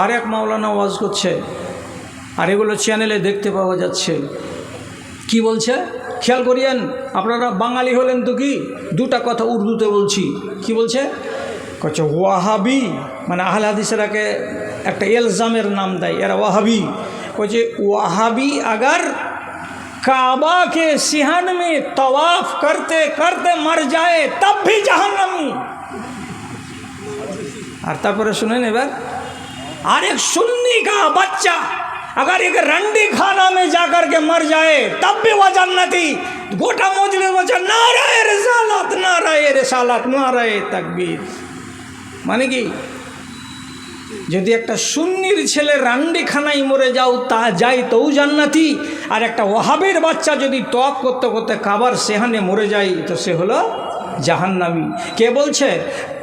আর এক মাওলানা ওয়াজ করছে, আর এগুলো চ্যানেলে দেখতে পাওয়া যাচ্ছে। কি বলছে? খেয়াল করিয়েন, আপনারা বাঙালি হলেন তো কি? দুটা কথা উর্দুতে বলছি। কি বলছে? কচ্ছে ওয়াহাবি মানে আহল হাদিসেরাকে একটা এলজামের নাম দেয়, এরা ওয়াহাবি। কচ্ছে ওয়াহাবি আগার কাবা কে সিহান মে তওয়াফ করতে করতে মর যায়, তব ভি জাহান্নামি। আর তারপরে শুনেন এবার और एक सुन्नी का बच्चा अगर एक रंडी खाना में जाकर के मर जाए तब भी वह जन्नती गोटा मोजले बच्चा नाराय रिसालत नाराय रिसालत नाराय तकबीर মানে কি যদি একটা সুন্নির ছেলে রান্ডিখানায় মরে যাও তা যায় তৌ জান্নাতি আর একটা ওহাবের বাচ্চা যদি তপ করতে করতে কাবার সেহানে মরে যায় তো সে হলো জাহান্নামি কে বলছে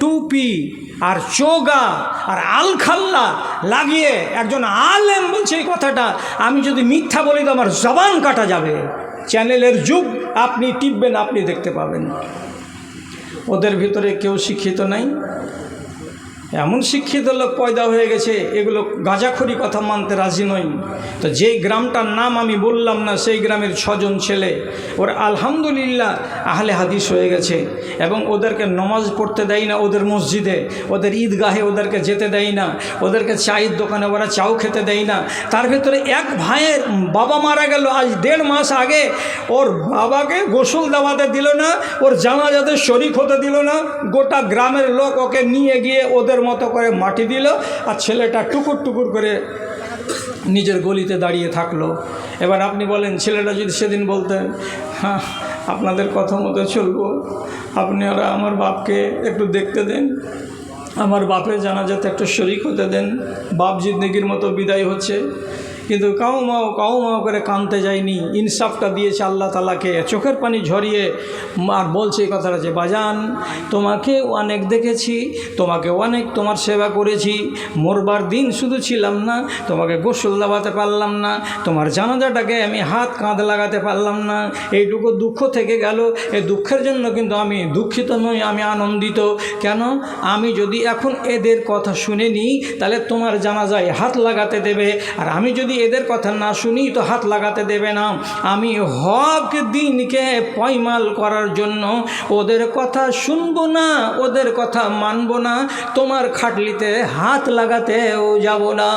টুপি আর চোগা আর আলখাল্লা লাগিয়ে একজন আলেম বলছে এই কথাটা। আমি যদি মিথ্যা বলি তো আমার জবান কাটা যাবে। চ্যানেলের যুগ, আপনি টিপবেন, আপনি দেখতে পাবেন। ওদের ভিতরে কেউ শিক্ষিত নাই। এমন শিক্ষিত লোক পয়দা হয়ে গেছে, এগুলো গাঁজাখড়ি কথা মানতে রাজি নই। তো যেই গ্রামটার নাম আমি বললাম না, সেই গ্রামের ছজন ছেলে, ওর আলহামদুলিল্লাহ আহলে হাদিস হয়ে গেছে এবং ওদেরকে নমাজ পড়তে দেয় না ওদের মসজিদে, ওদের ঈদগাহে ওদেরকে যেতে দেয় না, ওদেরকে চায়ের দোকানে ওরা চাও খেতে দেয় না। তার ভেতরে এক ভাইয়ের বাবা মারা গেল আজ দেড় মাস আগে, ওর বাবাকে গোসল দেওয়াতে দিল না, ওর জানাজাতে শরিক হতে দিল না, গোটা গ্রামের লোক ওকে নিয়ে গিয়ে ওদের মতো করে মাটি দিল আর ছেলেটা টুকুর টুকুর করে নিজের গলিতে দাঁড়িয়ে থাকল। এবার আপনি বলেন, ছেলেটা যদি সেদিন বলতেন হ্যাঁ আপনাদের কথা মতো চলবো। আপনি ওরা আমার বাপকে একটু দেখতে দেন। আমার বাপের জানাজাতে একটু শরিক হতে দেন। বাপ জিন্দগির মতো বিদায় হচ্ছে। কিন্তু কাউ মাও কাউ মাও করে কানতে যায়নি। ইনসাফটা দিয়েছে আল্লাহ তালাকে চোখের পানি ঝরিয়ে আর বলছে এই কথাটা যে, বাজান, তোমাকে অনেক দেখেছি, তোমাকে অনেক তোমার সেবা করেছি। মরবার দিন শুধু ছিলাম না, তোমাকে গোসল দাবাতে পারলাম না, তোমার জানাজাটাকে আমি হাত কাঁধ লাগাতে পারলাম না। এইটুকু দুঃখ থেকে গেল। এই দুঃখের জন্য কিন্তু আমি দুঃখিত নই, আমি আনন্দিত। কেন? আমি যদি এখন এদের কথা শুনে নিই, তাহলে তোমার জানাজায় হাত লাগাতে দেবে। আর আমি যদি এদের কথা না শুনি তো হাত লাগাতে দেবে না। আমি হক দিনকে পয়মাল করার জন্য ওদের কথা শুনব না, ওদের কথা মানব না, তোমার খাটলিতে হাত লাগাতেও যাব না।